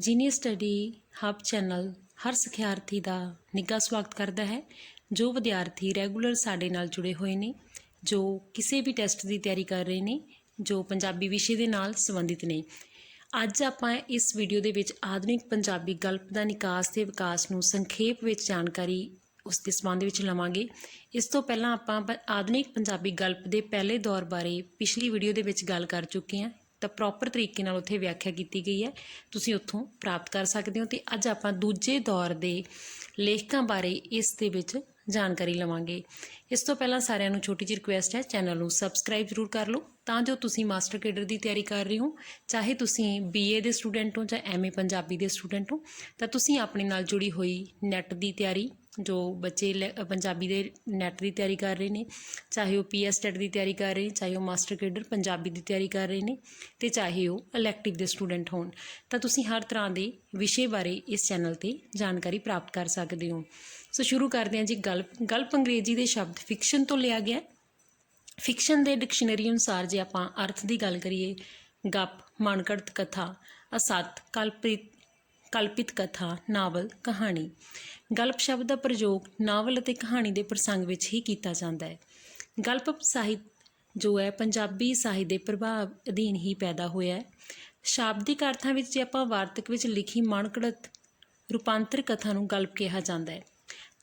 ਜੀਨੀਅਰ study hub channel ਹਰ ਸਿਖਿਆਰਥੀ ਦਾ ਨਿੱਘਾ ਸਵਾਗਤ ਕਰਦਾ ਹੈ, ਜੋ ਵਿਦਿਆਰਥੀ ਰੈਗੂਲਰ ਸਾਡੇ ਨਾਲ ਜੁੜੇ ਹੋਏ ਨੇ, ਜੋ ਕਿਸੇ ਵੀ ਟੈਸਟ ਦੀ ਤਿਆਰੀ ਕਰ ਰਹੇ ਨੇ, ਜੋ ਪੰਜਾਬੀ ਵਿਸ਼ੇ ਦੇ ਨਾਲ ਸੰਬੰਧਿਤ ਨੇ। ਅੱਜ ਆਪਾਂ ਇਸ ਵੀਡੀਓ ਦੇ ਵਿੱਚ ਆਧੁਨਿਕ ਪੰਜਾਬੀ ਗਲਪ ਦਾ ਨਿਕਾਸ ਤੇ ਵਿਕਾਸ ਨੂੰ ਸੰਖੇਪ ਵਿੱਚ ਜਾਣਕਾਰੀ ਉਸ ਦੇ ਸੰਬੰਧ ਵਿੱਚ ਲਵਾਂਗੇ। ਇਸ ਤੋਂ ਪਹਿਲਾਂ ਆਪਾਂ ਪ- ਆਧੁਨਿਕ ਪੰਜਾਬੀ ਗਲਪ ਦੇ ਪਹਿਲੇ ਦੌਰ ਬਾਰੇ ਪਿਛਲੀ ਵੀਡੀਓ ਦੇ ਵਿੱਚ ਗੱਲ ਕਰ ਚੁੱਕੇ ਹਾਂ। ਤਾਂ ਪ੍ਰੋਪਰ ਤਰੀਕੇ ਨਾਲ ਉੱਥੇ ਵਿਆਖਿਆ ਕੀਤੀ ਗਈ ਹੈ। ਤੁਸੀਂ ਉੱਥੋਂ ਪ੍ਰਾਪਤ ਕਰ ਸਕਦੇ ਹੋ ਤੇ ਅੱਜ ਆਪਾਂ ਦੂਜੇ ਦੌਰ ਦੇ ਲੇਖਕਾਂ ਬਾਰੇ ਇਸ ਦੇ ਵਿੱਚ ਜਾਣਕਾਰੀ ਲਵਾਂਗੇ। ਇਸ ਤੋਂ ਪਹਿਲਾਂ ਸਾਰਿਆਂ ਨੂੰ ਛੋਟੀ ਜਿਹੀ ਰਿਕੁਐਸਟ ਹੈ, ਚੈਨਲ ਨੂੰ ਸਬਸਕ੍ਰਾਈਬ ਜ਼ਰੂਰ ਕਰ ਲਓ। ਤਾਂ ਜੋ ਤੁਸੀਂ ਮਾਸਟਰ ਕੇਡਰ ਦੀ ਤਿਆਰੀ ਕਰ ਰਹੇ ਹੋ, ਚਾਹੇ ਤੁਸੀਂ ਬੀਏ ਦੇ ਸਟੂਡੈਂਟ ਹੋ ਜਾਂ ਐਮਏ ਪੰਜਾਬੀ ਦੇ ਸਟੂਡੈਂਟ ਹੋ, ਤਾਂ ਤੁਸੀਂ ਆਪਣੇ ਨਾਲ ਜੁੜੀ ਹੋਈ ਨੈਟ ਦੀ ਤਿਆਰੀ, ਜੋ ਬੱਚੇ ਲੈ- ਪੰਜਾਬੀ ਦੇ ਨੈਟ ਦੀ ਤਿਆਰੀ ਕਰ ਰਹੇ ਨੇ, ਚਾਹੇ ਉਹ ਪੀਐਸ ਟੈਟ ਦੀ ਤਿਆਰੀ ਕਰ ਰਹੇ ਨੇ, ਚਾਹੇ ਉਹ ਮਾਸਟਰ ਕੇਡਰ ਪੰਜਾਬੀ ਦੀ ਤਿਆਰੀ ਕਰ ਰਹੇ ਨੇ ਤੇ ਚਾਹੇ ਉਹ ਇਲੈਕਟਿਵ ਦੇ ਸਟੂਡੈਂਟ ਹੋਣ, ਤਾਂ ਤੁਸੀਂ ਹਰ ਤਰ੍ਹਾਂ ਦੇ ਵਿਸ਼ੇ ਬਾਰੇ ਇਸ ਚੈਨਲ ਤੇ ਜਾਣਕਾਰੀ ਪ੍ਰਾਪਤ ਕਰ ਸਕਦੇ ਹੋ ਸੋ ਸ਼ੁਰੂ ਕਰਦੇ ਹਾਂ ਜੀ, ਗਲਪ ਗਲਪ ਅੰਗਰੇਜ਼ੀ ਦੇ ਸ਼ਬਦ ਫਿਕਸ਼ਨ ਤੋਂ ਲਿਆ ਗਿਆ ਹੈ। ਫਿਕਸ਼ਨ ਦੇ ਡਿਕਸ਼ਨਰੀ ਅਨੁਸਾਰ ਜੇ ਆਪਾਂ ਅਰਥ ਦੀ ਗੱਲ ਕਰੀਏ, ਗੱਪ ਮਨਕੜਤ ਕਥਾ, ਅਸਤ, ਕਲਪਿਤ ਕਲਪਿਤ ਕਥਾ, ਨਾਵਲ, ਕਹਾਣੀ। ਗਲਪ ਸ਼ਬਦ ਦਾ ਪ੍ਰਯੋਗ ਨਾਵਲ ਅਤੇ ਕਹਾਣੀ ਦੇ ਪ੍ਰਸੰਗ ਵਿੱਚ ਹੀ ਕੀਤਾ ਜਾਂਦਾ ਹੈ। ਗਲਪ ਸਾਹਿਤ ਜੋ ਹੈ, ਪੰਜਾਬੀ ਸਾਹਿਤ ਦੇ ਪ੍ਰਭਾਵ ਅਧੀਨ ਹੀ ਪੈਦਾ ਹੋਇਆ ਹੈ। ਸ਼ਾਬਦਿਕ ਅਰਥਾਂ ਵਿੱਚ ਜੇ ਆਪਾਂ ਵਾਰਤਕ ਵਿੱਚ ਲਿਖੀ ਮਨਕੜਤ ਰੂਪਾਂਤਰ ਕਥਾ ਨੂੰ ਗਲਪ ਕਿਹਾ ਜਾਂਦਾ ਹੈ।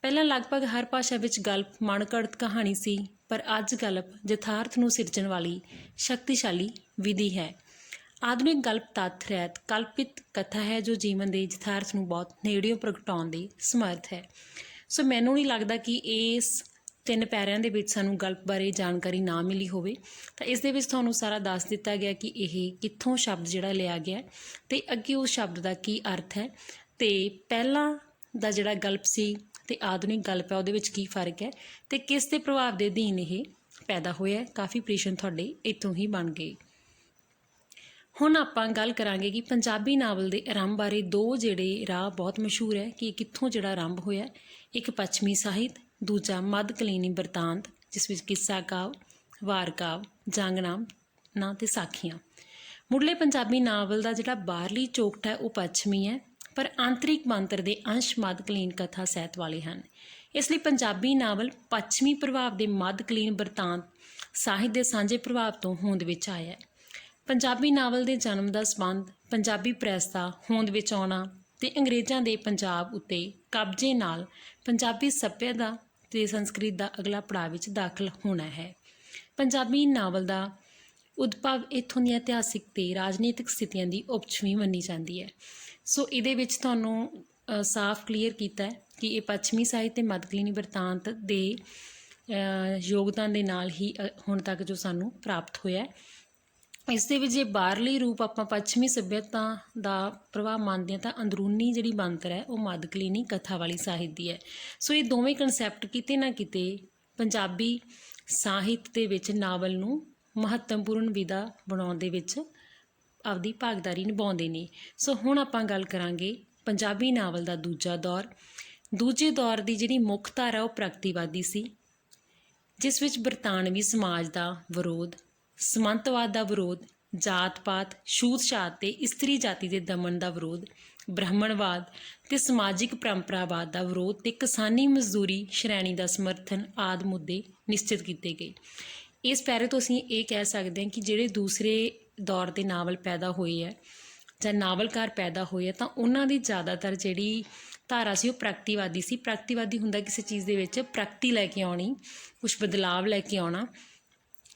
ਪਹਿਲਾਂ ਲਗਭਗ ਹਰ ਭਾਸ਼ਾ ਵਿੱਚ ਗਲਪ ਮਨਕੜਤ ਕਹਾਣੀ ਸੀ, ਪਰ ਅੱਜ ਗਲਪ ਯਥਾਰਥ ਨੂੰ ਸਿਰਜਣ ਵਾਲੀ ਸ਼ਕਤੀਸ਼ਾਲੀ ਵਿਧੀ ਹੈ। ਆਧੁਨਿਕ ਗਲਪ ਤੱਥ ਰਹਿਤ ਕਲਪਿਤ ਕਥਾ ਹੈ ਜੋ ਜੀਵਨ ਦੇ ਯਥਾਰਥ ਨੂੰ ਬਹੁਤ ਨੇੜਿਓਂ ਪ੍ਰਗਟਾਉਣ ਦੇ ਸਮਰੱਥ ਹੈ। ਸੋ ਮੈਨੂੰ ਨਹੀਂ ਲੱਗਦਾ ਕਿ ਇਸ ਤਿੰਨ ਪੈਰਿਆਂ ਦੇ ਵਿੱਚ ਸਾਨੂੰ ਗਲਪ ਬਾਰੇ ਜਾਣਕਾਰੀ ਨਾ ਮਿਲੀ ਹੋਵੇ। ਤਾਂ ਇਸ ਦੇ ਵਿੱਚ ਤੁਹਾਨੂੰ ਸਾਰਾ ਦੱਸ ਦਿੱਤਾ ਗਿਆ ਕਿ ਇਹ ਕਿੱਥੋਂ ਸ਼ਬਦ ਜਿਹੜਾ ਲਿਆ ਗਿਆ ਹੈ ਤੇ ਅੱਗੇ ਉਸ ਸ਼ਬਦ ਦਾ ਕੀ ਅਰਥ ਹੈ। ਤੇ ਪਹਿਲਾਂ ਦਾ ਜਿਹੜਾ ਗਲਪ ਸੀ ਤੇ ਆਧੁਨਿਕ ਗਲਪ ਹੈ ਉਹਦੇ ਵਿੱਚ ਕੀ ਫ਼ਰਕ ਹੈ ਤੇ ਕਿਸ ਦੇ ਪ੍ਰਭਾਵ ਦੇ ਅਧੀਨ ਇਹ ਪੈਦਾ ਹੋਇਆ ਕਾਫੀ ਪ੍ਰਸ਼ਨ ਤੁਹਾਡੇ ਇੱਥੋਂ ਹੀ ਬਣ ਗਏ। ਹੁਣ ਆਪਾਂ ਗੱਲ ਕਰਾਂਗੇ ਕਿ ਪੰਜਾਬੀ ਨਾਵਲ ਦੇ ਆਰੰਭ ਬਾਰੇ ਦੋ ਜਿਹੜੇ ਰਾਹ ਬਹੁਤ ਮਸ਼ਹੂਰ ਹੈ ਕਿ ਕਿੱਥੋਂ ਜਿਹੜਾ ਆਰੰਭ ਹੋਇਆ ਇੱਕ ਪੱਛਮੀ ਸਾਹਿਤ, ਦੂਜਾ ਮੱਧਕਾਲੀਨੀ ਬਰਤਾਂਤ, ਜਿਸ ਵਿੱਚ ਕਿੱਸਾ ਕਾਵ, ਵਾਰ ਕਾਵ, ਜੰਗਨਾਮ ਨਾ ਤੇ ਸਾਖੀਆਂ। ਮੁੱਢਲੇ ਪੰਜਾਬੀ ਨਾਵਲ ਦਾ ਜਿਹੜਾ ਬਾਹਰਲੀ ਚੋਕਟ ਹੈ, ਉਹ ਪੱਛਮੀ ਹੈ। ਪਰ ਆਂਤਰਿਕ ਮੰਤਰ ਦੇ ਅੰਸ਼ ਮੱਧਕਾਲੀਨ ਕਥਾ ਸਹਿਤ ਵਾਲੇ ਹਨ। ਇਸ ਲਈ ਪੰਜਾਬੀ ਨਾਵਲ ਪੱਛਮੀ ਪ੍ਰਭਾਵ ਦੇ ਮੱਧਕਾਲੀਨ ਬਰਤਾਂਤ ਸਾਹਿਤ ਦੇ ਸਾਂਝੇ ਪ੍ਰਭਾਵ ਤੋਂ ਹੋਂਦ ਵਿੱਚ ਆਇਆ ਹੈ। ਪੰਜਾਬੀ ਨਾਵਲ ਦੇ ਜਨਮ ਦਾ ਸੰਬੰਧ, ਪੰਜਾਬੀ ਪ੍ਰੈਸ ਦਾ ਹੋਂਦ ਵਿੱਚ ਆਉਣਾ ਤੇ ਅੰਗਰੇਜ਼ਾਂ ਦੇ ਪੰਜਾਬ ਉੱਤੇ ਕਬਜ਼ੇ ਨਾਲ ਪੰਜਾਬੀ ਸੱਭਿਅਤਾ ਤੇ ਸੰਸਕ੍ਰਿਤ ਦਾ ਅਗਲਾ ਪੜਾਅ ਵਿੱਚ ਦਾਖਲ ਹੋਣਾ ਹੈ। ਪੰਜਾਬੀ ਨਾਵਲ ਦਾ ਉਦਭਵ ਇਥੋਂ ਦੀਆਂ ਇਤਿਹਾਸਿਕ ਤੇ ਰਾਜਨੀਤਿਕ ਸਥਿਤੀਆਂ ਦੀ ਉਪਜਵੀਂ ਮੰਨੀ ਜਾਂਦੀ ਹੈ। ਸੋ ਇਹਦੇ ਵਿੱਚ ਤੁਹਾਨੂੰ ਸਾਫ਼ ਕਲੀਅਰ ਕੀਤਾ ਹੈ ਕਿ ਇਹ ਪੱਛਮੀ ਸਾਹਿਤ ਤੇ ਮੱਧਕਾਲੀਨੀ ਵਰਤਾਂਤ ਦੇ ਯੋਗਦਾਨ ਦੇ ਨਾਲ ਹੀ ਹੁਣ ਤੱਕ ਜੋ ਸਾਨੂੰ ਪ੍ਰਾਪਤ ਹੋਇਆ ਇਸ ਦੇ ਵਿੱਚ ਜੇ ਬਾਹਰਲੀ ਰੂਪ ਆਪਾਂ ਪੱਛਮੀ ਸੱਭਿਅਤਾ ਦਾ ਪ੍ਰਭਾਵ ਮੰਨਦੇ ਹਾਂ ਤਾਂ ਅੰਦਰੂਨੀ ਜਿਹੜੀ ਬਣਤਰ ਹੈ, ਉਹ ਮੱਧਕਾਲੀਨੀ ਕਥਾ ਵਾਲੀ ਸਾਹਿਤ ਦੀ ਹੈ। ਸੋ ਇਹ ਦੋਵੇਂ ਕਨਸੈਪਟ ਕਿਤੇ ਨਾ ਕਿਤੇ ਪੰਜਾਬੀ ਸਾਹਿਤ ਦੇ ਵਿੱਚ ਨਾਵਲ ਨੂੰ ਮਹੱਤਵਪੂਰਨ ਵਿਧਾ ਬਣਾਉਣ ਦੇ ਵਿੱਚ ਆਪਦੀ ਭਾਗਦਾਰੀ ਨਿਭਾਉਂਦੇ ਨੇ। ਸੋ ਹੁਣ ਆਪਾਂ ਗੱਲ ਕਰਾਂਗੇ ਪੰਜਾਬੀ ਨਾਵਲ ਦਾ ਦੂਜਾ ਦੌਰ। ਦੂਜੇ ਦੌਰ ਦੀ ਜਿਹੜੀ ਮੁੱਖ ਧਾਰਾ ਉਹ ਪ੍ਰਗਤੀਵਾਦੀ ਸੀ, ਜਿਸ ਵਿੱਚ ਬਰਤਾਨਵੀ ਸਮਾਜ ਦਾ ਵਿਰੋਧ, ਸਮੰਤਵਾਦ ਦਾ ਵਿਰੋਧ, ਜਾਤ-ਪਾਤ, ਛੂਤ-ਛਾਤ ਤੇ ਇਸਤਰੀ ਜਾਤੀ ਦੇ ਦਮਨ ਦਾ ਵਿਰੋਧ, ਬ੍ਰਾਹਮਣਵਾਦ ਤੇ ਸਮਾਜਿਕ ਪਰੰਪਰਾਵਾਦ ਦਾ ਵਿਰੋਧ ਤੇ ਕਿਸਾਨੀ ਮਜ਼ਦੂਰੀ ਸ਼੍ਰੇਣੀ ਦਾ ਸਮਰਥਨ ਆਦ ਮੁੱਦੇ ਨਿਸ਼ਚਿਤ ਕੀਤੇ ਗਏ। ਇਸ ਪੈਰੇ ਤੋਂ ਅਸੀਂ ਇਹ ਕਹਿ ਸਕਦੇ ਹਾਂ ਕਿ ਜਿਹੜੇ ਦੂਸਰੇ ਦੌਰ ਦੇ ਨਾਵਲ ਪੈਦਾ ਹੋਏ ਹੈ ਜਾਂ ਨਾਵਲਕਾਰ ਪੈਦਾ ਹੋਏ ਹੈ, ਤਾਂ ਉਹਨਾਂ ਦੀ ਜ਼ਿਆਦਾਤਰ ਜਿਹੜੀ ਧਾਰਾ ਸੀ ਉਹ ਪ੍ਰਗਤੀਵਾਦੀ ਸੀ। ਪ੍ਰਗਤੀਵਾਦੀ ਹੁੰਦਾ ਕਿਸੇ ਚੀਜ਼ ਦੇ ਵਿੱਚ ਪ੍ਰਗਤੀ ਲੈ ਕੇ ਆਉਣੀ ਕੁਝ ਬਦਲਾਵ ਲੈ ਕੇ ਆਉਣਾ,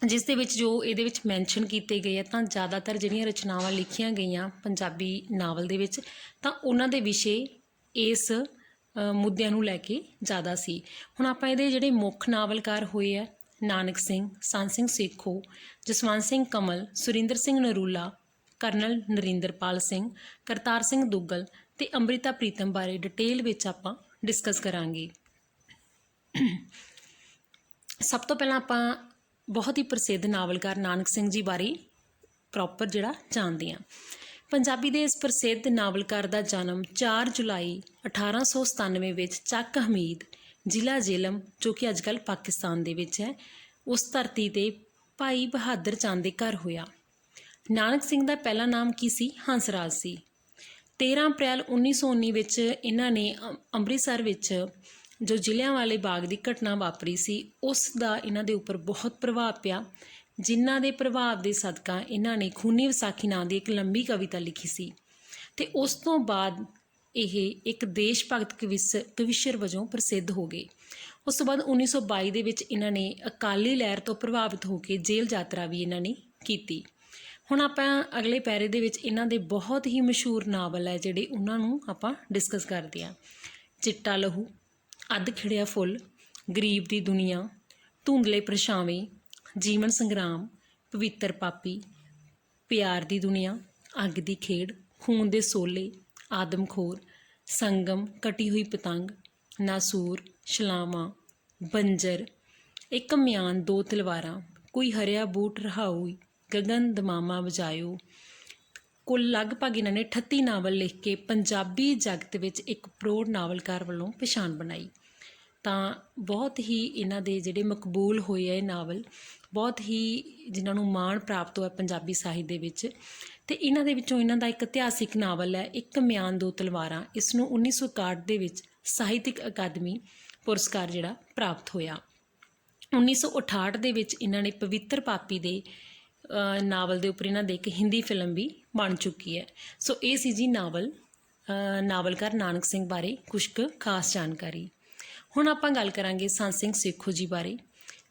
ਜਿਸ ਦੇ ਵਿੱਚ ਜੋ ਇਹਦੇ ਵਿੱਚ ਮੈਂਸ਼ਨ ਕੀਤੇ ਗਏ ਆ, ਤਾਂ ਜ਼ਿਆਦਾਤਰ ਜਿਹੜੀਆਂ ਰਚਨਾਵਾਂ ਲਿਖੀਆਂ ਗਈਆਂ ਪੰਜਾਬੀ ਨਾਵਲ ਦੇ ਵਿੱਚ, ਤਾਂ ਉਹਨਾਂ ਦੇ ਵਿਸ਼ੇ ਇਸ ਮੁੱਦਿਆਂ ਨੂੰ ਲੈ ਕੇ ਜ਼ਿਆਦਾ ਸੀ। ਹੁਣ ਆਪਾਂ ਇਹਦੇ ਜਿਹੜੇ ਮੁੱਖ ਨਾਵਲਕਾਰ ਹੋਏ ਆ ਨਾਨਕ ਸਿੰਘ ਸੰਤ ਸਿੰਘ ਸੇਖੋ, ਜਸਵੰਤ ਸਿੰਘ ਕਮਲ, ਸੁਰਿੰਦਰ ਸਿੰਘ ਨਰੂਲਾ, ਕਰਨਲ ਨਰਿੰਦਰਪਾਲ ਸਿੰਘ, ਕਰਤਾਰ ਸਿੰਘ ਦੁੱਗਲ ਤੇ ਅੰਮ੍ਰਿਤਾ ਪ੍ਰੀਤਮ ਬਾਰੇ ਡਿਟੇਲ ਵਿੱਚ ਆਪਾਂ ਡਿਸਕਸ ਕਰਾਂਗੇ। ਸਭ ਤੋਂ ਪਹਿਲਾਂ ਆਪਾਂ ਬਹੁਤ ਹੀ ਪ੍ਰਸਿੱਧ ਨਾਵਲਕਾਰ ਨਾਨਕ ਸਿੰਘ ਜੀ ਬਾਰੇ ਪ੍ਰੋਪਰ ਜਿਹੜਾ ਜਾਣਦੇ ਹਾਂ। ਪੰਜਾਬੀ ਦੇ ਇਸ ਪ੍ਰਸਿੱਧ ਨਾਵਲਕਾਰ ਦਾ ਜਨਮ 4 ਜੁਲਾਈ 1897 ਵਿੱਚ ਚੱਕ ਹਮੀਦ ਜ਼ਿਲ੍ਹਾ ਜੇਲਮ, ਜੋ ਕਿ ਅੱਜਕੱਲ ਪਾਕਿਸਤਾਨ ਦੇ ਵਿੱਚ ਹੈ, ਉਸ ਧਰਤੀ ਤੇ ਭਾਈ ਬਹਾਦਰ ਚੰਦ ਦੇ ਘਰ ਹੋਇਆ। ਨਾਨਕ ਸਿੰਘ ਦਾ ਪਹਿਲਾ ਨਾਮ ਕੀ ਸੀ? ਹੰਸਰਾਜ ਸੀ। 13 ਅਪ੍ਰੈਲ 1919 ਵਿੱਚ ਇਹਨਾਂ ਨੇ ਅ- ਅੰਮ੍ਰਿਤਸਰ ਵਿੱਚ ਜੋ ਜ਼ਿਲ੍ਹਿਆਂਵਾਲੇ ਬਾਗ ਦੀ ਘਟਨਾ ਵਾਪਰੀ ਸੀ, ਉਸ ਦਾ ਇਹਨਾਂ ਦੇ ਉੱਪਰ ਬਹੁਤ ਪ੍ਰਭਾਵ ਪਿਆ, ਜਿਨ੍ਹਾਂ ਦੇ ਪ੍ਰਭਾਵ ਦੇ ਸਦਕਾ ਇਹਨਾਂ ਨੇ ਖੂਨੀ ਵਿਸਾਖੀ ਨਾਂ ਦੀ ਇੱਕ ਲੰਬੀ ਕਵਿਤਾ ਲਿਖੀ ਸੀ। ਤੇ ਉਸ ਤੋਂ ਬਾਅਦ ਇਹ ਇੱਕ ਦੇਸ਼ ਭਗਤ ਕਵਿਸ, ਕਵਿਸ਼ਰ ਵਜੋਂ ਪ੍ਰਸਿੱਧ ਹੋ ਗਏ। ਉਸ ਤੋਂ ਬਾਅਦ 1922 ਦੇ ਵਿੱਚ ਇਹਨਾਂ ਨੇ ਅਕਾਲੀ ਲਹਿਰ ਤੋਂ ਪ੍ਰਭਾਵਿਤ ਹੋ ਕੇ ਜੇਲ੍ਹ ਯਾਤਰਾ ਵੀ ਇਹਨਾਂ ਨੇ ਕੀਤੀ। ਹੁਣ ਆਪਾਂ ਅਗਲੇ ਪੈਰੇ ਦੇ ਵਿੱਚ ਇਹਨਾਂ ਦੇ ਬਹੁਤ ਹੀ ਮਸ਼ਹੂਰ ਨਾਵਲ ਹੈ, ਜਿਹੜੇ ਉਹਨਾਂ ਨੂੰ ਆਪਾਂ ਡਿਸਕਸ ਕਰਦੇ ਹਾਂ। ਚਿੱਟਾ ਲਹੂ, ਅੱਧ ਖਿੜਿਆ ਫੁੱਲ, ਗਰੀਬ ਦੀ ਦੁਨੀਆ, ਧੁੰਦਲੇ ਪਰਛਾਵੇਂ, ਜੀਵਨ ਸੰਗਰਾਮ, ਪਵਿੱਤਰ ਪਾਪੀ, ਪਿਆਰ ਦੀ ਦੁਨੀਆ, ਅੱਗ ਦੀ ਖੇਡ, ਖੂਨ ਦੇ ਸੋਲੇ ਆਦਮਖੋਰ, ਸੰਗਮ, ਕਟੀ ਹੋਈ ਪਤੰਗ, ਨਾਸੂਰ ਸ਼ਲਾਵਾ ਬੰਜਰ, ਇੱਕ ਮਿਆਨ ਦੋ ਤਲਵਾਰਾਂ, ਕੋਈ ਹਰਿਆ ਬੂਟ ਰਹਾਉ ਗਗਨ ਦਮਾਮਾ ਵਜਾਇਓ। ਕੁੱਲ ਲਗਭਗ ਇਹਨਾਂ ਨੇ 38 ਨਾਵਲ ਲਿਖ ਕੇ ਪੰਜਾਬੀ ਜਗਤ ਵਿੱਚ ਇੱਕ ਪ੍ਰੋੜ ਨਾਵਲਕਾਰ ਵੱਲੋਂ ਪਛਾਣ ਬਣਾਈ। ਤਾਂ ਬਹੁਤ ਹੀ ਇਹਨਾਂ ਦੇ ਜਿਹੜੇ ਮਕਬੂਲ ਹੋਏ ਆ ਇਹ ਨਾਵਲ, ਬਹੁਤ ਹੀ ਜਿਨ੍ਹਾਂ ਨੂੰ ਮਾਣ ਪ੍ਰਾਪਤ ਹੋਇਆ ਪੰਜਾਬੀ ਸਾਹਿਤ ਦੇ ਵਿੱਚ। ਤੇ ਇਹਨਾਂ ਦੇ ਵਿੱਚੋਂ ਇਹਨਾਂ ਦਾ ਇੱਕ ਇਤਿਹਾਸਿਕ ਨਾਵਲ ਹੈ, ਇੱਕ ਮਿਆਨ ਦੋ ਤਲਵਾਰਾਂ। ਇਸ ਨੂੰ 1961 ਦੇ ਵਿੱਚ ਸਾਹਿਤਿਕ ਅਕਾਦਮੀ ਪੁਰਸਕਾਰ ਜਿਹੜਾ ਪ੍ਰਾਪਤ ਹੋਇਆ। 1968 ਦੇ ਵਿੱਚ ਇਹਨਾਂ ਨੇ ਪਵਿੱਤਰ ਪਾਪੀ ਦੇ ਨਾਵਲ ਦੇ ਉੱਪਰ ਇਹਨਾਂ ਦੇ ਇੱਕ ਹਿੰਦੀ ਫਿਲਮ ਵੀ ਬਣ ਚੁੱਕੀ ਹੈ। ਸੋ ਇਹ ਸੀ ਜੀ ਨਾਵਲ ਨਾਵਲਕਾਰ ਨਾਨਕ ਸਿੰਘ ਬਾਰੇ ਕੁਝ ਕੁ ਖਾਸ ਜਾਣਕਾਰੀ। ਹੁਣ ਆਪਾਂ ਗੱਲ ਕਰਾਂਗੇ ਸੰਤ ਸਿੰਘ ਸੇਖੋ ਜੀ ਬਾਰੇ।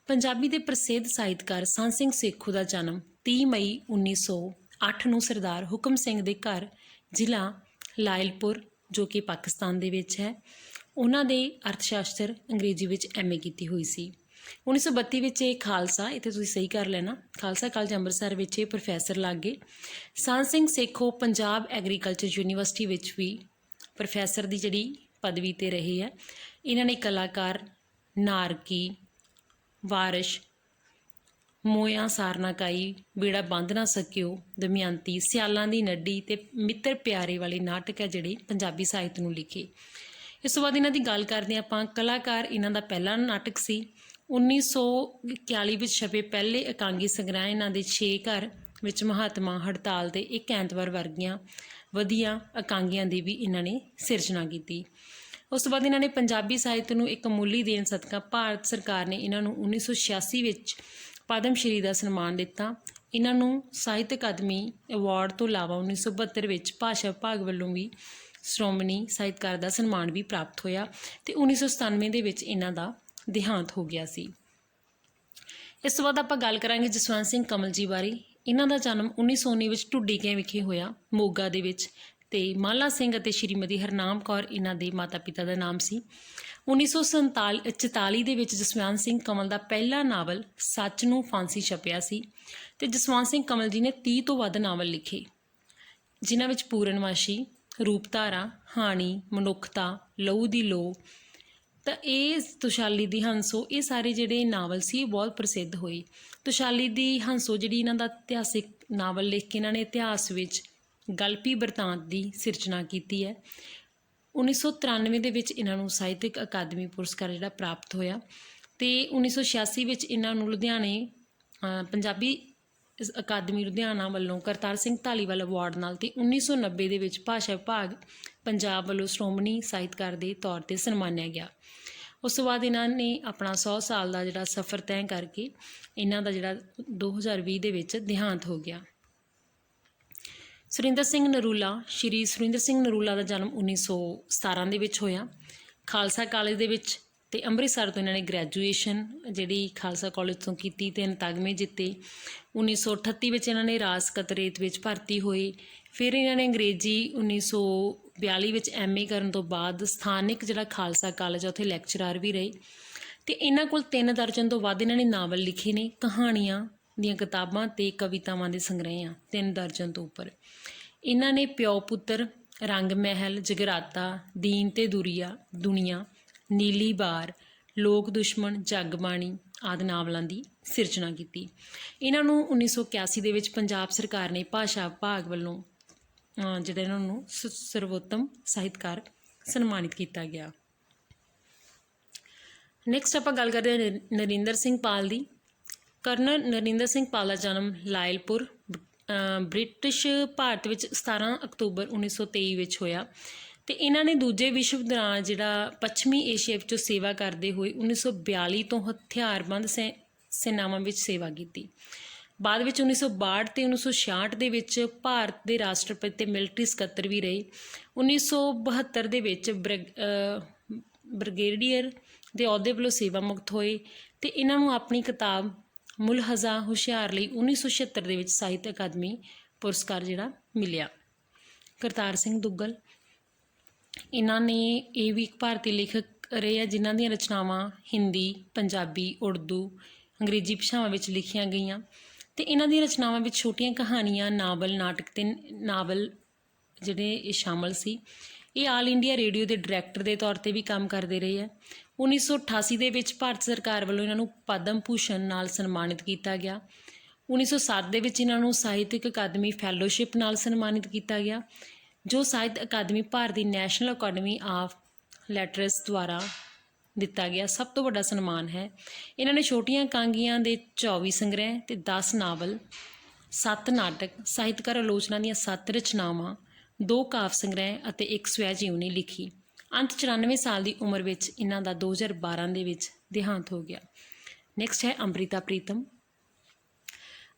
ਪੰਜਾਬੀ ਦੇ ਪ੍ਰਸਿੱਧ ਸਾਹਿਤਕਾਰ ਸੰਤ ਸਿੰਘ ਸੇਖੋ ਦਾ ਜਨਮ 30 ਮਈ 1908 ਨੂੰ ਸਰਦਾਰ ਹੁਕਮ ਸਿੰਘ ਦੇ ਘਰ, ਜ਼ਿਲ੍ਹਾ ਲਾਇਲਪੁਰ, ਜੋ ਕਿ ਪਾਕਿਸਤਾਨ ਦੇ ਵਿੱਚ ਹੈ। ਉਹਨਾਂ ਦੇ ਅਰਥਸ਼ਾਸ਼ਤਰ ਅੰਗਰੇਜ਼ੀ ਵਿੱਚ ਐਮਏ ਕੀਤੀ ਹੋਈ ਸੀ। 1932 ਵਿੱਚ ਇਹ ਖਾਲਸਾ, ਇੱਥੇ ਤੁਸੀਂ ਸਹੀ ਕਰ ਲੈਣਾ, ਖਾਲਸਾ ਕਾਲਜ ਅੰਮ੍ਰਿਤਸਰ ਵਿੱਚ ਇਹ ਪ੍ਰੋਫੈਸਰ ਲੱਗ। ਗਏ ਸੰਤ ਸਿੰਘ ਸੇਖੋ ਪੰਜਾਬ ਐਗਰੀਕਲਚਰ ਯੂਨੀਵਰਸਿਟੀ ਵਿੱਚ ਵੀ ਪ੍ਰੋਫੈਸਰ ਦੀ ਜਿਹੜੀ ਪਦਵੀ ਤੇ ਰਹੇ ਹੈ ਇਹਨਾਂ ਨੇ ਕਲਾਕਾਰ, ਨਾਰਕੀ, ਵਾਰਿਸ਼, ਮੋਇਆ ਸਾਰਨਾਕਾਈ ਬੇੜਾ ਬੰਦ ਨਾ ਸਕਿਓ, ਦਮਯੰਤੀ, ਸਿਆਲਾਂ ਦੀ ਨੱਡੀ ਤੇ ਮਿੱਤਰ ਪਿਆਰੇ ਵਾਲੇ ਨਾਟਕ ਹੈ ਜਿਹੜੇ ਪੰਜਾਬੀ ਸਾਹਿਤ ਨੂੰ ਲਿਖੇ। ਇਸ ਤੋਂ ਬਾਅਦ ਇਹਨਾਂ ਦੀ ਗੱਲ ਕਰਦੇ ਹਾਂ ਆਪਾਂ। ਕਲਾਕਾਰ ਇਹਨਾਂ ਦਾ ਪਹਿਲਾ ਨਾਟਕ ਸੀ। 1941 ਵਿੱਚ ਛਪੇ ਪਹਿਲੇ ਇਕਾਂਗੀ ਸੰਗ੍ਰਹਿ ਇਹਨਾਂ ਦੇ 6 ਘਰ ਵਿੱਚ ਮਹਾਤਮਾ ਹੜਤਾਲ ਦੇ ਇੱਕ ਐਤਵਾਰ ਵਰਗੀਆਂ ਵਧੀਆ ਇਕਾਂਗੀਆਂ ਦੀ ਵੀ ਇਹਨਾਂ ਨੇ ਸਿਰਜਣਾ ਕੀਤੀ। ਉਸ ਤੋਂ ਬਾਅਦ ਇਹਨਾਂ ਨੇ ਪੰਜਾਬੀ ਸਾਹਿਤ ਨੂੰ ਇੱਕ ਮੁੱਲੀ ਦੇਣ ਸਦਕਾ ਭਾਰਤ ਸਰਕਾਰ ਨੇ ਇਹਨਾਂ ਨੂੰ 1986 ਵਿੱਚ ਪਦਮ ਸ਼੍ਰੀ ਦਾ ਸਨਮਾਨ ਦਿੱਤਾ। ਇਹਨਾਂ ਨੂੰ ਸਾਹਿਤ ਅਕਾਦਮੀ ਅਵਾਰਡ ਤੋਂ ਇਲਾਵਾ 1972 ਵਿੱਚ ਭਾਸ਼ਾ ਵਿਭਾਗ ਵੱਲੋਂ ਵੀ ਸ਼੍ਰੋਮਣੀ ਸਾਹਿਤਕਾਰ ਦਾ ਸਨਮਾਨ ਵੀ ਪ੍ਰਾਪਤ ਹੋਇਆ ਤੇ 1997 ਦੇ ਵਿੱਚ ਇਹਨਾਂ ਦਾ ਦੇਹਾਂਤ ਹੋ ਗਿਆ ਸੀ। ਇਸ ਤੋਂ ਬਾਅਦ ਆਪਾਂ ਗੱਲ ਕਰਾਂਗੇ ਜਸਵੰਤ ਸਿੰਘ ਕਮਲ ਜੀ ਬਾਰੇ। ਇਹਨਾਂ ਦਾ ਜਨਮ 1919 ਵਿੱਚ ਢੁੱਡੀਕੇ ਵਿਖੇ ਹੋਇਆ ਮੋਗਾ ਦੇ ਵਿੱਚ। ਤੇ ਮਾਲਾ ਸਿੰਘ ਅਤੇ ਸ਼੍ਰੀਮਤੀ ਹਰਨਾਮ ਕੌਰ, ਇਹਨਾਂ ਦੇ ਮਾਤਾ-ਪਿਤਾ ਦਾ ਨਾਮ ਸੀ। 1947 ਦੇ ਵਿੱਚ ਜਸਵੰਤ ਸਿੰਘ ਕਮਲ ਦਾ ਪਹਿਲਾ ਨਾਵਲ ਸੱਚ ਨੂੰ ਫਾਂਸੀ ਛਪਿਆ ਸੀ ਤੇ ਜਸਵੰਤ ਸਿੰਘ ਕਮਲ ਜੀ ਨੇ 30 ਤੋਂ ਵੱਧ ਨਾਵਲ ਲਿਖੇ, ਜਿਨ੍ਹਾਂ ਵਿੱਚ ਪੂਰਨਵਾਸ਼ੀ ਰੂਪਧਾਰਾ, ਹਾਣੀ, ਮਨੁੱਖਤਾ, ਲਹੂ ਦੀ ਲੋ ਤਾਂ ਇਹ ਤੁਸ਼ਾਲੀ ਦੀ ਹੰਸੋ, ਇਹ ਸਾਰੇ ਜਿਹੜੇ ਨਾਵਲ ਸੀ, ਇਹ ਬਹੁਤ ਪ੍ਰਸਿੱਧ ਹੋਏ। ਤੁਸ਼ਾਲੀ ਦੀ ਹੰਸੋ ਜਿਹੜੀ ਇਹਨਾਂ ਦਾ ਇਤਿਹਾਸਿਕ ਨਾਵਲ ਲਿਖ ਕੇ ਇਹਨਾਂ ਨੇ ਇਤਿਹਾਸ ਵਿੱਚ ਗਲਪੀ ਬਰਤਾਂਤ ਦੀ ਸਿਰਜਣਾ ਕੀਤੀ ਹੈ। 1993 ਦੇ ਵਿੱਚ ਇਹਨਾਂ ਨੂੰ ਸਾਹਿਤਿਕ ਅਕਾਦਮੀ ਪੁਰਸਕਾਰ ਜਿਹੜਾ ਪ੍ਰਾਪਤ ਹੋਇਆ ਤੇ 1986 ਵਿੱਚ ਇਹਨਾਂ ਨੂੰ ਲੁਧਿਆਣੇ ਪੰਜਾਬੀ ਅਕਾਦਮੀ ਲੁਧਿਆਣਾ ਵੱਲੋਂ ਕਰਤਾਰ ਸਿੰਘ ਧਾਲੀਵਾਲ ਅਵਾਰਡ ਨਾਲ ਤੇ 1990 ਦੇ ਵਿੱਚ ਭਾਸ਼ਾ ਵਿਭਾਗ ਪੰਜਾਬ ਵੱਲੋਂ ਸ਼੍ਰੋਮਣੀ ਸਾਹਿਤਕਾਰ ਦੇ ਤੌਰ ਤੇ ਸਨਮਾਨਿਆ ਗਿਆ। ਉਸ ਤੋਂ ਬਾਅਦ ਇਹਨਾਂ ਨੇ ਆਪਣਾ 100 ਸਾਲ ਦਾ ਜਿਹੜਾ ਸਫ਼ਰ ਤੈਅ ਕਰਕੇ ਇਹਨਾਂ ਦਾ ਜਿਹੜਾ 2020 ਦੇ ਵਿੱਚ ਦੇਹਾਂਤ ਹੋ ਗਿਆ। ਸੁਰਿੰਦਰ ਸਿੰਘ ਨਰੂਲਾ, ਸ਼੍ਰੀ ਸੁਰਿੰਦਰ ਸਿੰਘ ਨਰੂਲਾ ਦਾ ਜਨਮ 1917 ਦੇ ਵਿੱਚ ਹੋਇਆ। ਖਾਲਸਾ ਕਾਲਜ ਦੇ ਵਿੱਚ ਤੇ ਅੰਮ੍ਰਿਤਸਰ ਤੋਂ ਇਹਨਾਂ ਨੇ ਗ੍ਰੈਜੂਏਸ਼ਨ ਜਿਹੜੀ ਖਾਲਸਾ ਕਾਲਜ ਤੋਂ ਕੀਤੀ ਤੇ ਤਗਮੇ ਜਿੱਤੇ। 1938 ਵਿੱਚ ਇਹਨਾਂ ਨੇ ਰਾਜ ਕਤਰੇਤ ਵਿੱਚ ਭਰਤੀ ਹੋਏ। ਫਿਰ ਇਹਨਾਂ ਨੇ ਅੰਗਰੇਜ਼ੀ 1942 ਵਿੱਚ ਐਮਏ ਕਰਨ ਤੋਂ ਬਾਅਦ ਸਥਾਨਿਕ ਜਿਹੜਾ ਖਾਲਸਾ ਕਾਲਜ ਆ, ਉੱਥੇ ਲੈਕਚਰਰ ਵੀ ਰਹੇ। ਤੇ ਇਹਨਾਂ ਕੋਲ ਤਿੰਨ ਦਰਜਨ ਤੋਂ ਵੱਧ ਇਹਨਾਂ ਨੇ ਨਾਵਲ ਲਿਖੇ ਨੇ, ਕਹਾਣੀਆਂ ਦੀਆਂ ਕਿਤਾਬਾਂ ਤੇ ਕਵਿਤਾਵਾਂ ਦੇ ਸੰਗ੍ਰਹਿ ਆ, ਤਿੰਨ ਦਰਜਨ ਤੋਂ ਉੱਪਰ। ਇਹਨਾਂ ਨੇ ਪਿਓ ਪੁੱਤਰ, ਰੰਗ ਮਹਿਲ, ਜਗਰਾਤਾ, ਦੀਨ ਤੇ ਦੁਰੀਆ, ਦੁਨੀਆ, ਨੀਲੀ ਬਾਰ, ਲੋਕ ਦੁਸ਼ਮਣ ਜਗਬਾਣੀ ਆਦਿ ਨਾਵਲਾਂ ਦੀ ਸਿਰਜਣਾ ਕੀਤੀ। ਇਹਨਾਂ ਨੂੰ 1981 ਦੇ ਵਿੱਚ ਪੰਜਾਬ ਸਰਕਾਰ ਨੇ ਭਾਸ਼ਾ ਵਿਭਾਗ ਵੱਲੋਂ ਜਿਹੜਾ ਇਹਨਾਂ ਨੂੰ ਸ- ਸਰਵੋਤਮ ਸਾਹਿਤਕਾਰ ਸਨਮਾਨਿਤ ਕੀਤਾ ਗਿਆ। ਨੈਕਸਟ ਆਪਾਂ ਗੱਲ ਕਰਦੇ ਹਾਂ ਨਰਿ- ਨਰਿੰਦਰ ਸਿੰਘ ਪਾਲ ਦੀ। ਕਰਨਲ ਨਰਿੰਦਰ ਸਿੰਘ ਪਾਲਾ ਜਨਮ ਲਾਇਲਪੁਰ ਬ੍ਰਿਟਿਸ਼ ਭਾਰਤ ਵਿੱਚ 17 ਅਕਤੂਬਰ 1923 ਵਿੱਚ ਹੋਇਆ। ਤੇ ਇਹਨਾਂ ਨੇ ਦੂਜੇ ਵਿਸ਼ਵ ਦੌਰਾਨ ਜਿਹੜਾ ਪੱਛਮੀ ਏਸ਼ੀਆ ਵਿੱਚੋਂ ਸੇਵਾ ਕਰਦੇ ਹੋਏ 1942 ਤੋਂ ਹਥਿਆਰਬੰਦ ਸੈ, ਸੈਨਾਵਾਂ ਵਿੱਚ ਸੇਵਾ ਕੀਤੀ। ਬਾਅਦ ਵਿੱਚ 1962 ਤੇ 1966 ਦੇ ਵਿੱਚ ਭਾਰਤ ਦੇ ਰਾਸ਼ਟਰਪਤੀ ਤੇ ਮਿਲਟਰੀ ਸਕੱਤਰ ਵੀ ਰਹੇ। 1972 ਦੇ ਵਿੱਚ ਬ੍ਰਿਗ- ਬ੍ਰਿਗੇਡੀਅਰ ਦੇ ਅਹੁਦੇ ਵੱਲੋਂ ਸੇਵਾ ਮੁਕਤ ਹੋਏ ਤੇ ਇਹਨਾਂ ਨੂੰ ਆਪਣੀ ਕਿਤਾਬ ਮੁਲਹਜ਼ਾ ਹੁਸ਼ਿਆਰ ਲਈ 1976 ਦੇ ਵਿੱਚ ਸਾਹਿਤ ਅਕਾਦਮੀ ਪੁਰਸਕਾਰ ਜਿਹੜਾ ਮਿਲਿਆ। ਕਰਤਾਰ ਸਿੰਘ ਦੁੱਗਲ, ਇਹਨਾਂ ਨੇ ਇਹ ਵੀ ਇੱਕ ਭਾਰਤੀ ਲੇਖਕ ਰਹੇ ਆ, ਜਿਨ੍ਹਾਂ ਦੀਆਂ ਰਚਨਾਵਾਂ ਹਿੰਦੀ, ਪੰਜਾਬੀ, ਉਰਦੂ, ਅੰਗਰੇਜ਼ੀ ਭਾਸ਼ਾਵਾਂ ਵਿੱਚ ਲਿਖੀਆਂ ਗਈਆਂ। ਤੇ ਇਹਨਾਂ ਦੀਆਂ ਰਚਨਾਵਾਂ ਵਿੱਚ ਛੋਟੀਆਂ ਕਹਾਣੀਆਂ, ਨਾਵਲ, ਨਾਟਕ ਤੇ ਨਾਵਲ ਜਿਹੜੇ ਇਹ ਸ਼ਾਮਲ ਸੀ। ਇਹ ਆਲ ਇੰਡੀਆ ਰੇਡੀਓ ਦੇ ਡਾਇਰੈਕਟਰ ਦੇ ਤੌਰ ਤੇ ਵੀ ਕੰਮ ਕਰਦੇ ਰਹੇ ਆ। 1988 ਦੇ ਵਿੱਚ ਭਾਰਤ ਸਰਕਾਰ ਵੱਲੋਂ ਇਹਨਾਂ ਨੂੰ ਪਦਮ ਭੂਸ਼ਣ ਨਾਲ ਸਨਮਾਨਿਤ ਕੀਤਾ ਗਿਆ। 1907 ਦੇ ਵਿੱਚ ਇਹਨਾਂ ਨੂੰ ਸਾਹਿਤਕ ਅਕਾਦਮੀ ਫੈਲੋਸ਼ਿਪ ਨਾਲ ਸਨਮਾਨਿਤ ਕੀਤਾ ਗਿਆ, ਜੋ ਸਾਹਿਤ ਅਕਾਦਮੀ ਭਾਰਤ ਦੀ ਨੈਸ਼ਨਲ ਅਕਾਦਮੀ ਆਫ ਲੈਟਰਸ ਦੁਆਰਾ ਦਿੱਤਾ ਗਿਆ ਸਭ ਤੋਂ ਵੱਡਾ ਸਨਮਾਨ ਹੈ। ਇਹਨਾਂ ਨੇ ਛੋਟੀਆਂ ਕਾਂਗੀਆਂ ਦੇ 24 ਸੰਗ੍ਰਹਿ ਤੇ 10 ਨਾਵਲ 7 ਨਾਟਕ, ਸਾਹਿਤਕਾਰ ਆਲੋਚਨਾ ਦੀਆਂ 7 ਰਚਨਾਵਾਂ, ਦੋ ਕਾਵਿ ਸੰਗ੍ਰਹਿ ਅਤੇ ਇੱਕ ਸਵੈ ਜੀਵਨੀ ਲਿਖੀ। ਅੰਤ 94 ਸਾਲ ਦੀ ਉਮਰ ਵਿੱਚ ਇਹਨਾਂ ਦਾ 2012 ਦੇ ਵਿੱਚ ਦੇਹਾਂਤ ਹੋ ਗਿਆ। ਨੈਕਸਟ ਹੈ ਅੰਮ੍ਰਿਤਾ ਪ੍ਰੀਤਮ।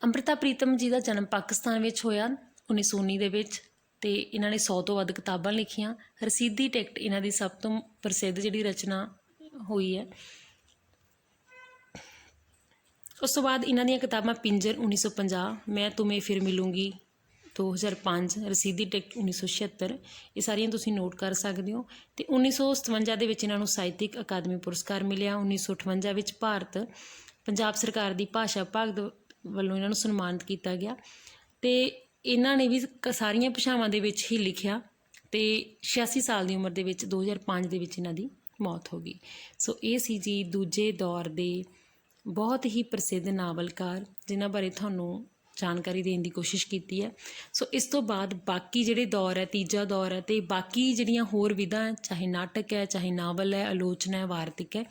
ਅੰਮ੍ਰਿਤਾ ਪ੍ਰੀਤਮ ਜੀ ਦਾ ਜਨਮ ਪਾਕਿਸਤਾਨ ਵਿੱਚ ਹੋਇਆ 1919 ਦੇ ਵਿੱਚ ਤੇ ਇਹਨਾਂ ਨੇ 100 ਤੋਂ ਵੱਧ ਕਿਤਾਬਾਂ ਲਿਖੀਆਂ। ਰਸੀਦੀ ਟਿਕਟ ਇਹਨਾਂ ਦੀ ਸਭ ਤੋਂ ਪ੍ਰਸਿੱਧ ਜਿਹੜੀ ਰਚਨਾ ਹੋਈ ਹੈ। ਉਸ ਤੋਂ ਬਾਅਦ ਇਹਨਾਂ ਦੀਆਂ ਕਿਤਾਬਾਂ ਪਿੰਜਰ 1950 ਮੈਂ ਤੁਮੇ ਫਿਰ ਮਿਲੂੰਗੀ 2005 ਰਸੀਦੀ ਟਿਕਟ 1976 ਇਹ ਸਾਰੀਆਂ ਤੁਸੀਂ ਨੋਟ ਕਰ ਸਕਦੇ ਹੋ। ਤੇ 1957 ਦੇ ਵਿੱਚ ਇਹਨਾਂ ਨੂੰ ਸਾਹਿਤਿਕ ਅਕਾਦਮੀ ਪੁਰਸਕਾਰ ਮਿਲਿਆ। 1958 ਵਿੱਚ ਭਾਰਤ ਪੰਜਾਬ ਸਰਕਾਰ ਦੀ ਭਾਸ਼ਾ ਵਿਭਾਗ ਵੱਲੋਂ ਇਹਨਾਂ ਨੂੰ ਸਨਮਾਨਿਤ ਕੀਤਾ ਗਿਆ। ਤੇ ਇਹਨਾਂ ਨੇ ਵੀ ਕ- ਸਾਰੀਆਂ ਭਾਸ਼ਾਵਾਂ ਦੇ ਵਿੱਚ ਹੀ ਲਿਖਿਆ। ਤੇ 86 ਸਾਲ ਦੀ ਉਮਰ ਦੇ ਵਿੱਚ 2005 ਦੇ ਵਿੱਚ ਇਹਨਾਂ ਦੀ ਮੌਤ ਹੋ ਗਈ। ਸੋ ਇਹ ਸੀ ਜੀ ਦੂਜੇ ਦੌਰ ਦੇ ਬਹੁਤ ਹੀ ਪ੍ਰਸਿੱਧ ਨਾਵਲਕਾਰ, ਜਿਨ੍ਹਾਂ ਬਾਰੇ ਤੁਹਾਨੂੰ ਜਾਣਕਾਰੀ ਦੇਣ ਦੀ ਕੋਸ਼ਿਸ਼ ਕੀਤੀ ਹੈ। ਸੋ ਇਸ ਤੋਂ ਬਾਅਦ ਬਾਕੀ ਜਿਹੜੇ ਦੌਰ ਹੈ ਤੀਜਾ ਦੌਰ ਹੈ ਤੇ ਬਾਕੀ ਜਿਹੜੀਆਂ ਹੋਰ ਵਿਧਾਂ ਹੈ, ਚਾਹੇ ਨਾਟਕ ਹੈ ਚਾਹੇ ਨਾਵਲ ਹੈ ਆਲੋਚਨਾ ਹੈ ਵਾਰਤਕ ਹੈ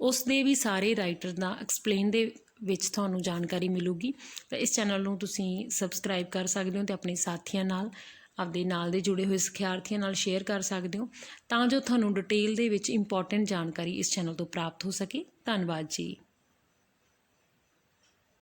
ਉਸ ਦੇ ਵੀ ਸਾਰੇ ਰਾਈਟਰ ਦਾ ਐਕਸਪਲੇਨ ਦੇ ਵਿੱਚ ਤੁਹਾਨੂੰ ਜਾਣਕਾਰੀ ਮਿਲੂਗੀ। ਤਾਂ ਇਸ ਚੈਨਲ ਨੂੰ ਤੁਸੀਂ ਸਬਸਕ੍ਰਾਈਬ ਕਰ ਸਕਦੇ ਹੋ ਤੇ ਆਪਣੇ ਸਾਥੀਆਂ ਨਾਲ ਆਪਦੇ ਨਾਲ ਦੇ ਜੁੜੇ ਹੋਏ ਸਿਖਿਆਰਥੀਆਂ ਨਾਲ ਸ਼ੇਅਰ ਕਰ ਸਕਦੇ ਹੋ। ਤਾਂ ਜੋ ਤੁਹਾਨੂੰ ਡਿਟੇਲ ਦੇ ਵਿੱਚ ਇੰਪੋਰਟੈਂਟ ਜਾਣਕਾਰੀ ਇਸ ਚੈਨਲ ਤੋਂ ਪ੍ਰਾਪਤ ਹੋ ਸਕੇ। ਧੰਨਵਾਦ ਜੀ।